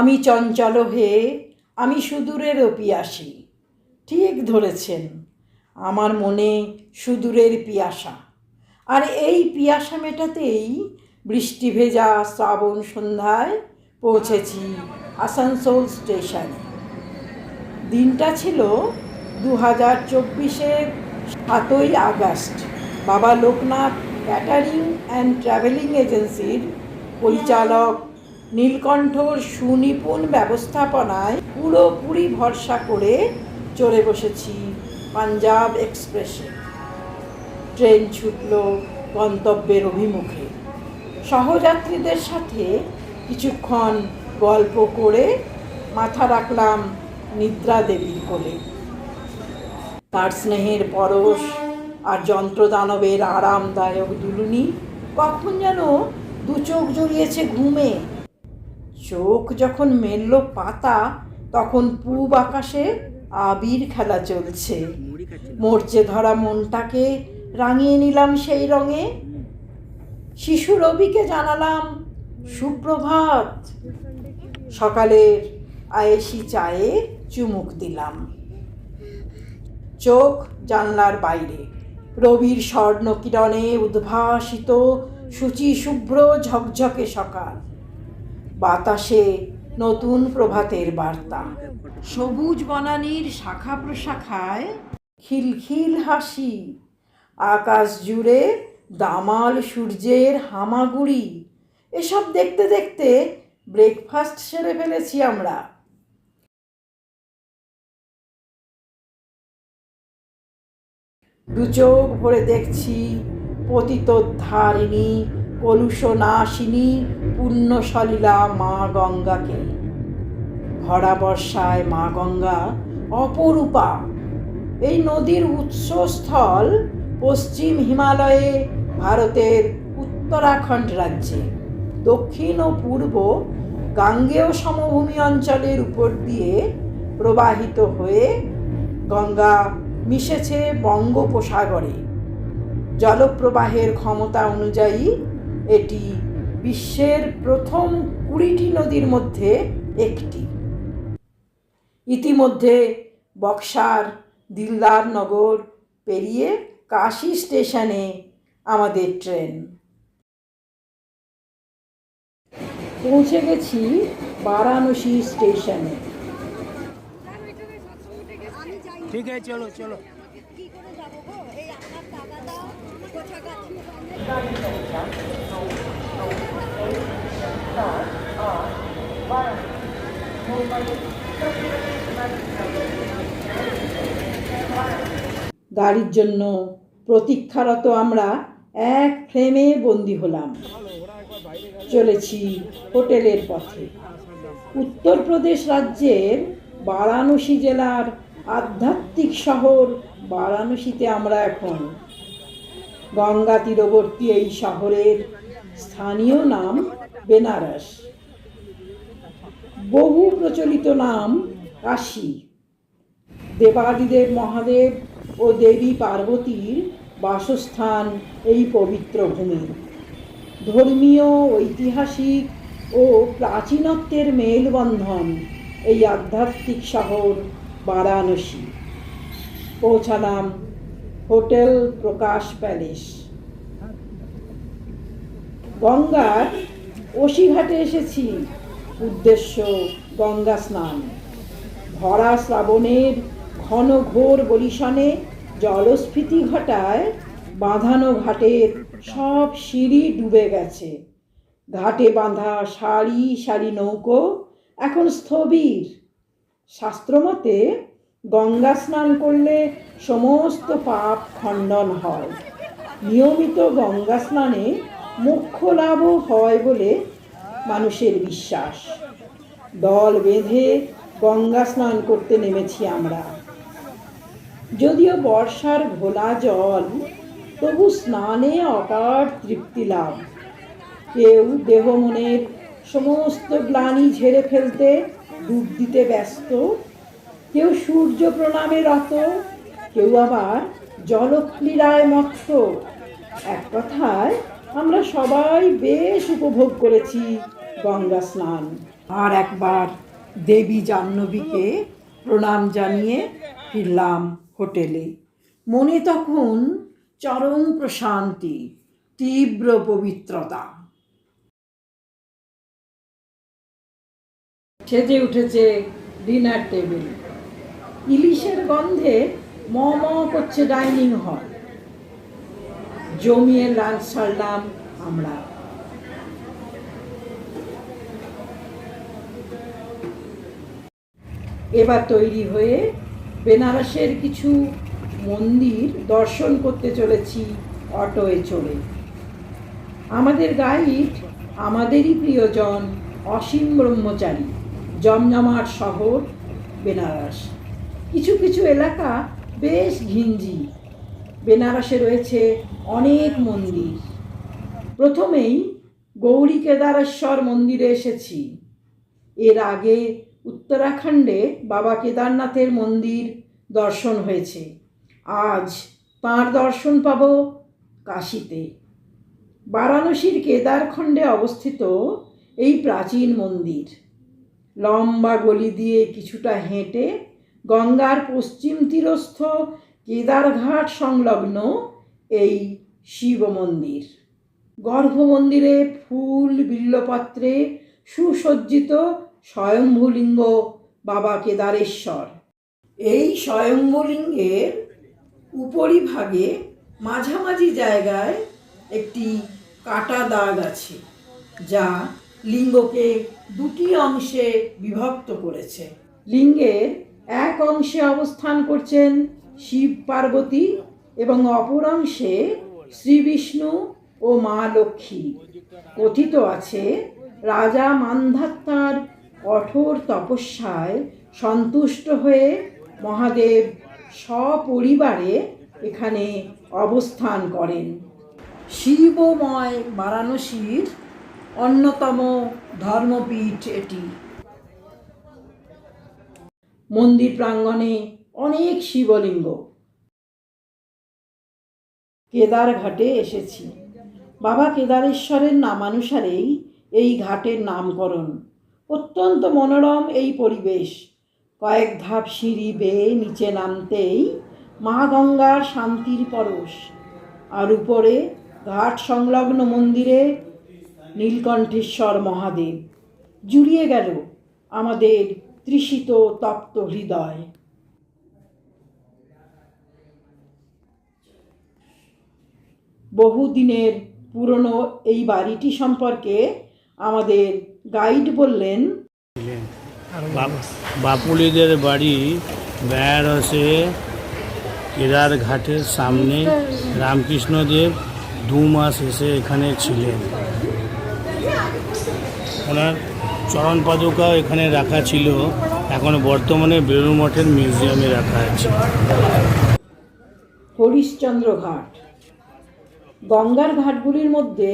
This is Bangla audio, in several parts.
আমি চঞ্চল হয়ে আমি সুদূরের পিয়াসী ঠিক ধরেছেন, আমার মনে সুদূরের পিয়াসা। আর এই পিয়াসা মেটাতেই বৃষ্টি ভেজা শ্রাবণ সন্ধ্যায় পৌঁছেছি আসানসোল স্টেশনে। দিনটা ছিল দু হাজার চব্বিশের সাতই আগস্ট। বাবা লোকনাথ ক্যাটারিং অ্যান্ড ট্রাভেলিং এজেন্সির পরিচালক নীলকণ্ঠর সুনিপুণ ব্যবস্থাপনায় পুরোপুরি ভরসা করে চড়ে বসেছি পাঞ্জাব এক্সপ্রেসে। ট্রেন ছুটল গন্তব্যের অভিমুখে। সহযাত্রীদের সাথে কিছুক্ষণ গল্প করে মাথা রাখলাম নিদ্রা দেবীর কোলে। তার স্নেহের পরশ আর যন্ত্রদানবের আরামদায়ক দুলুনি কখন যেন দু চোখ জড়িয়েছে ঘুমে। চোখ যখন মেলল পাতা, তখন পূব আকাশে আবির খেলা চলছে। মরচে ধরা মনটাকে রাঙিয়ে নিলাম সেই রঙে। শিশু রবিকে জানালাম, সুপ্রভাত। সকালের আয়েসি চায়ে চুমুক দিলাম। চোখ জানলার বাইরে। রবির স্বর্ণ কিরণে উদ্ভাসিত সূচি শুভ্র ঝকঝকে সকাল। বাতাসে নতুন প্রভাতের বার্তা। সবুজ বনানীর শাখা প্রশাখায় খিলখিল হাসি আকাশ জুড়ে দামাল সূর্যের হামাগুড়ি। এসব দেখতে দেখতে ব্রেকফাস্ট সেরে ফেলেছি আমরা। দু চোখ ভরে দেখছি পতিতোদ্ধারিণী কলুষনাশিনী পুণ্যসলীলা মা গঙ্গাকে। ভরা বর্ষায় মা গঙ্গা অপরূপা। এই নদীর উৎসস্থল পশ্চিম হিমালয়ে ভারতের উত্তরাখণ্ড রাজ্যে। দক্ষিণ ও পূর্ব গাঙ্গেয় সমভূমি অঞ্চলের উপর দিয়ে প্রবাহিত হয়ে গঙ্গা মিশেছে বঙ্গোপসাগরে। জলপ্রবাহের ক্ষমতা অনুযায়ী এটি বিশ্বের প্রথম কুড়িটি নদীর মধ্যে একটি। ইতিমধ্যে বক্সার দিলদার নগর পেরিয়ে কাশি স্টেশনে আমাদের ট্রেন। পৌঁছে গেছি বারাণসী স্টেশনে। ঠিক আছে চলো চলো। গাড়ির জন্য প্রতীক্ষারত আমরা এক ফ্রেমে বন্দি হলাম। চলেছি হোটেলের পথে। উত্তরপ্রদেশ রাজ্যের বারাণসী জেলার আধ্যাত্মিক শহর বারাণসীতে আমরা এখন। গঙ্গা তীরবর্তী এই শহরের স্থানীয় নাম বেনারস। বহু প্রচলিত নাম কাশী। দেবাদিদেব মহাদেব ও দেবী পার্বতীর বাসস্থান এই পবিত্র ভূমি ধর্মীয়, ঐতিহাসিক ও প্রাচীনত্বের মেলবন্ধন এই আধ্যাত্মিক শহর বারাণসী। পৌঁছালাম হোটেল প্রকাশ প্যালেস। গঙ্গার অসিঘাটে এসেছি। উদ্দেশ্য গঙ্গা স্নান। ভরা শ্রাবণের ঘন ঘোর বলিশনে জলস্ফীতি ঘটায় বাঁধানো ঘাটের সব সিঁড়ি ডুবে গেছে। ঘাটে বাঁধা সারি সারি নৌকো এখন স্থবির। শাস্ত্রমতে গঙ্গা স্নান করলে সমস্ত পাপ খণ্ডন হয়। নিয়মিত গঙ্গা স্নানে মুখ্য লাভও হয় বলে মানুষের বিশ্বাস। দল বেঁধে গঙ্গা স্নান করতে নেমেছি আমরা। যদিও বর্ষার ঘোলা জল, তবু স্নানে অপার তৃপ্তি লাভ। কেউ দেহ মনের সমস্ত গ্লানি ঝেড়ে ফেলতে ডুব দিতে ব্যস্ত কেউ সূর্য প্রণামে রত, কেউ আবার জলক্রীড়ায় মত্ত এক কথায়, আমরা সবাই বেশ উপভোগ করেছি গঙ্গা স্নান। আর একবার দেবী জাহ্নবীকে প্রণাম জানিয়ে ফিরলাম হোটেলে। মনে তখন চরম প্রশান্তি, তীব্র পবিত্রতা। সেজে উঠেছে ডিনার টেবিল ইলিশের গন্ধে ম ম করছে ডাইনিং হল। জমিয়ে লাঞ্চ সারলাম আমরা। এবার তৈরি হয়ে বেনারসের কিছু মন্দির দর্শন করতে চলেছি অটোয়ে চড়ে। আমাদের গাইড আমাদেরই প্রিয়জন অসীম ব্রহ্মচারী জমজমাট শহর বেনারস। কিছু কিছু এলাকা বেশ ঘিঞ্জি। বেনারসে রয়েছে অনেক মন্দির। প্রথমেই গৌরী কেদারেশ্বর মন্দিরে এসেছি। এর আগে উত্তরাখণ্ডে বাবা কেদারনাথের মন্দির দর্শন হয়েছে। আজ তাঁর দর্শন পাব কাশিতে। বারাণসীর কেদারখণ্ডে অবস্থিত এই প্রাচীন মন্দির। লম্বা গলি দিয়ে কিছুটা হেঁটে গঙ্গার পশ্চিম তীরস্থ কেদারঘাট সংলগ্ন এই শিব মন্দির। গর্ভমন্দিরে ফুল বিল্লপত্রে সুসজ্জিত স্বয়ম্ভুলিঙ্গ বাবা কেদারেশ্বর। এই স্বয়ম্ভুলিঙ্গের উপরিভাগে মাঝামাঝি জায়গায় একটি কাটা দাগ আছে, যা লিঙ্গকে দুটি অংশে বিভক্ত করেছে। লিঙ্গের এক অংশে অবস্থান করছেন শিব পার্বতী এবং অপর অংশে শ্রী বিষ্ণু ও মা লক্ষ্মী। কথিত আছে, রাজা মান্ধাত্তার কঠোর তপস্যায় সন্তুষ্ট হয়ে মহাদেব সপরিবারে এখানে অবস্থান করেন। শিবময় বারাণসীর অন্যতম ধর্মপীঠ এটি। মন্দির প্রাঙ্গণে অনেক শিবলিঙ্গ। কেদার ঘাটে এসেছি। বাবা কেদারেশ্বরের নামানুসারেই এই ঘাটের নামকরণ। অত্যন্ত মনোরম এই পরিবেশ। কয়েক ধাপ সিঁড়ি বেয়ে নিচে নামতেই মা গঙ্গার শান্তির পরশ। আর উপরে ঘাট সংলগ্ন মন্দিরে নীলকণ্ঠেশ্বর মহাদেব। জুড়িয়ে গেল আমাদের তৃষিত তপ্ত হৃদয়। বহুদিনের পুরনো এই বাড়িটি সম্পর্কে আমাদের গাইড বললেন, বাপুলিদের বাড়ি বেনারসে কেদার ঘাটের সামনে। রামকৃষ্ণদেব দু মাস এসে এখানে ছিলেন। ওনার চরণ পাদুকা এখানে রাখা ছিল। এখন বর্তমানে বেলুর মঠের মিউজিয়ামে রাখা আছে। হরিশ্চন্দ্র ঘাট। গঙ্গার ঘাটগুলির মধ্যে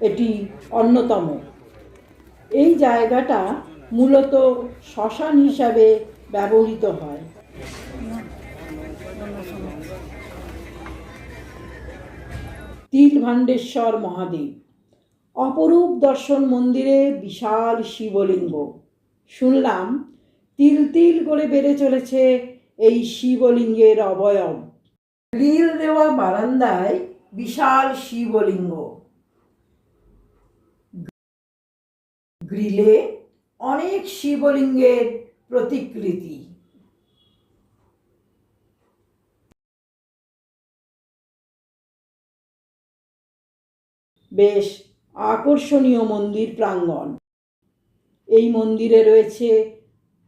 এটি অন্যতম। এই জায়গাটা মূলত শ্মশান হিসাবে ব্যবহৃত হয়। তিল তিলভাণ্ডেশ্বর মহাদেব। অপরূপ দর্শন মন্দিরে বিশাল শিবলিঙ্গ। শুনলাম তিল তিল করে বেড়ে চলেছে এই শিবলিঙ্গের অবয়ব। গ্রিল দেওয়া বারান্দায় বিশাল শিবলিঙ্গ। গ্রিলে অনেক শিবলিঙ্গের প্রতিকৃতি। বেশ আকর্ষণীয় মন্দির প্রাঙ্গণ। এই মন্দিরে রয়েছে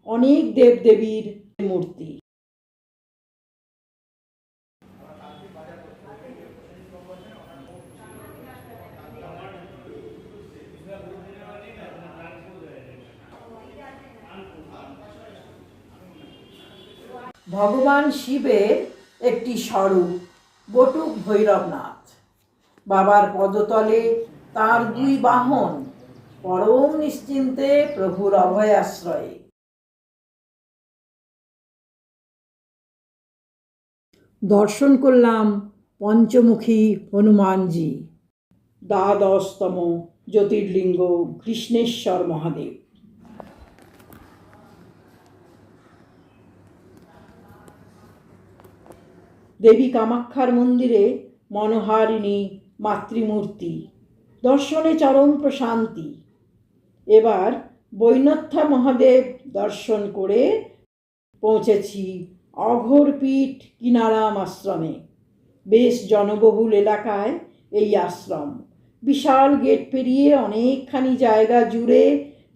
অনেক দেবদেবীর মূর্তি। ভগবান শিবের একটি স্বরূপ, বটুক ভৈরবনাথ। বাবার পদতলে তার দুই বাহন পরম নিশ্চিন্তে প্রভুর অভয় আশ্রয়ে দর্শন করলাম পঞ্চমুখী হনুমানজি। দ্বাদশতম জ্যোতির্লিঙ্গ কৃষ্ণেশ্বর মহাদেব। দেবী কামাক্ষার মন্দিরে মনোহারিণী মাতৃমূর্তি। দর্শনে চরম প্রশান্তি। এবার বৈনথা মহাদেব দর্শন করে পৌঁছেছি অঘোরপীঠ কিনারাম আশ্রমে। বেশ জনবহুল এলাকায় এই আশ্রম। বিশাল গেট পেরিয়ে অনেকখানি জায়গা জুড়ে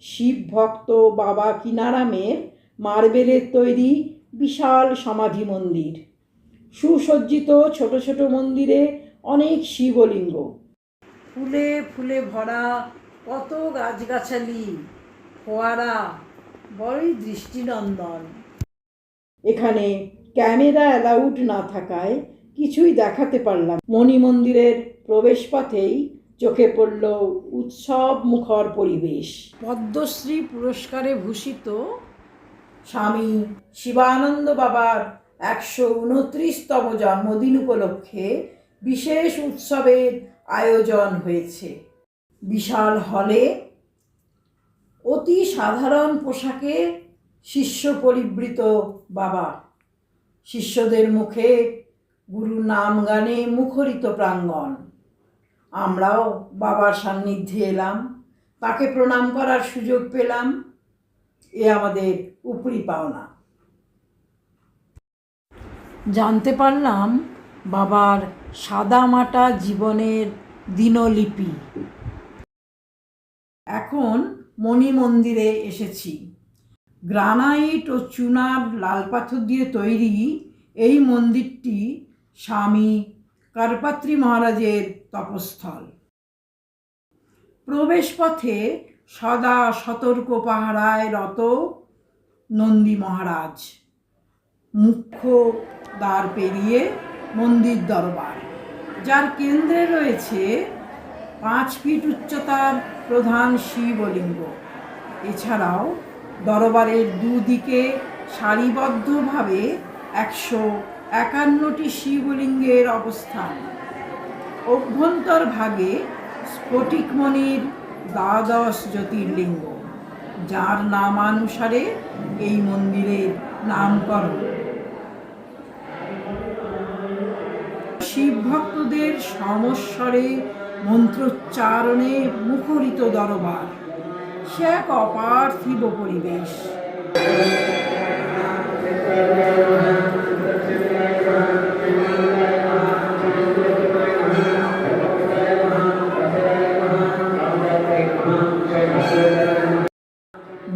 শিব ভক্ত বাবা কিনারামের মার্বেলের তৈরি বিশাল সমাধি মন্দির। সুসজ্জিত ছোট ছোট মন্দিরে অনেক শিবলিঙ্গ। ফুলে ফুলে ভরা কত গাছগাছালি, ফোয়ারা, বড়ই দৃষ্টিনন্দন। এখানে ক্যামেরা অ্যালাউড না থাকায় কিছুই দেখাতে পারলাম। মণি মন্দিরের প্রবেশপথেই চোখে পড়ল উৎসব মুখর পরিবেশ। পদ্মশ্রী পুরস্কারে ভূষিত স্বামী শিবানন্দ বাবার একশো উনত্রিশতম জন্মদিন উপলক্ষে বিশেষ উৎসবের আয়োজন হয়েছে। বিশাল হলে অতি সাধারণ পোশাকে শিষ্য পরিবৃত বাবা। শিষ্যদের মুখে গুরু নাম গানে মুখরিত প্রাঙ্গণ। আমরাও বাবার সান্নিধ্যে এলাম, তাকে প্রণাম করার সুযোগ পেলাম। এ আমাদের উপরি পাওনা। জানতে পারলাম, বাবার সাদামাটা জীবনের দিনলিপি। এখন মণি মন্দিরে এসেছি। গ্রানাইট ও চুনার লাল পাথর দিয়ে তৈরি এই মন্দিরটি স্বামী কারপাত্রী মহারাজের তপস্থল। প্রবেশপথে সদা সতর্ক পাহারায় রত নন্দী মহারাজ। মুখ্য দ্বার পেরিয়ে মন্দির দরবার, যার কেন্দ্রে রয়েছে পাঁচ ফিট উচ্চতার প্রধান শিবলিঙ্গ। এছাড়াও দরবারের দুদিকে সারিবদ্ধভাবে একশো একান্নটি শিবলিঙ্গের অবস্থান। অভ্যন্তর ভাগে স্ফটিকমণির দ্বাদশ জ্যোতির্লিঙ্গ, যার নামানুসারে এই মন্দিরের নামকরণ। শিব ভক্তদের সমস্বরে মন্ত্রোচ্চারণে মুখরিত দরবার। সে এক অপার্থিব পরিবেশ।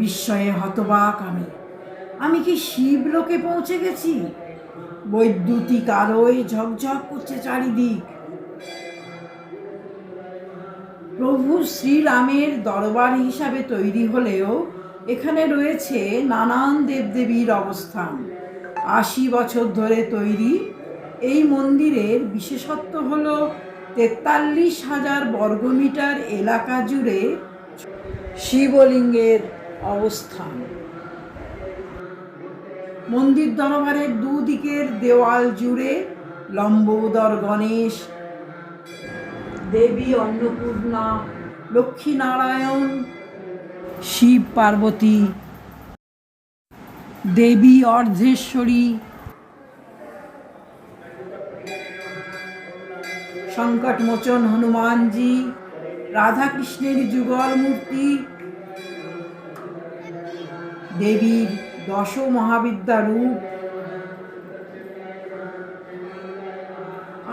বিস্ময়ে হতবাক আমি। আমি কি শিবলোকে পৌঁছে গেছি? বৈদ্যুতিক আলোয় ঝকঝক করছে চারিদিক। প্রভু শ্রীরামের দরবার হিসাবে তৈরি হলেও এখানে রয়েছে নানান দেবদেবীর অবস্থান। আশি বছর ধরে তৈরি। এই মন্দিরের বিশেষত্ব হল তেতাল্লিশ হাজার বর্গমিটার এলাকা জুড়ে শিবলিঙ্গের অবস্থান। মন্দির দরবারের দুদিকের দেওয়াল জুড়ে লম্বোদর গণেশ, দেবী অন্নপূর্ণা, লক্ষ্মীনারায়ণ, শিব পার্বতী, দেবী অর্ধেশ্বরী, সংকটমোচন হনুমানজি, রাধাকৃষ্ণের যুগল মূর্তি, দেবীর দশ মহাবিদ্যা রূপ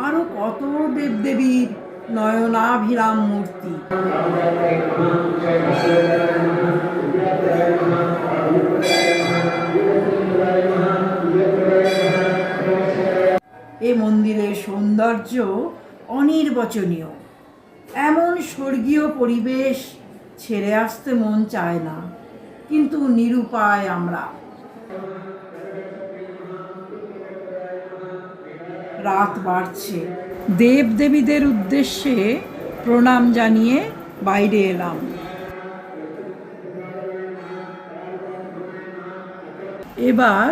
আরও কত দেবদেবীর নয়নাভিরাম মূর্তি। এ মন্দিরের সৌন্দর্য অনির্বচনীয়। এমন স্বর্গীয় পরিবেশ ছেড়ে আসতে মন চায় না। কিন্তু নিরুপায় আমরা। রাত বাড়ছে। দেব দেবীদের উদ্দেশ্যে প্রণাম জানিয়ে বাইরে এলাম। এবার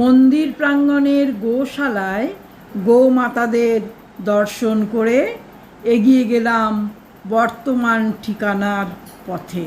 মন্দির প্রাঙ্গণের গোশালায় গোমাতাদের দর্শন করে এগিয়ে গেলাম বর্তমান ঠিকানার পথে।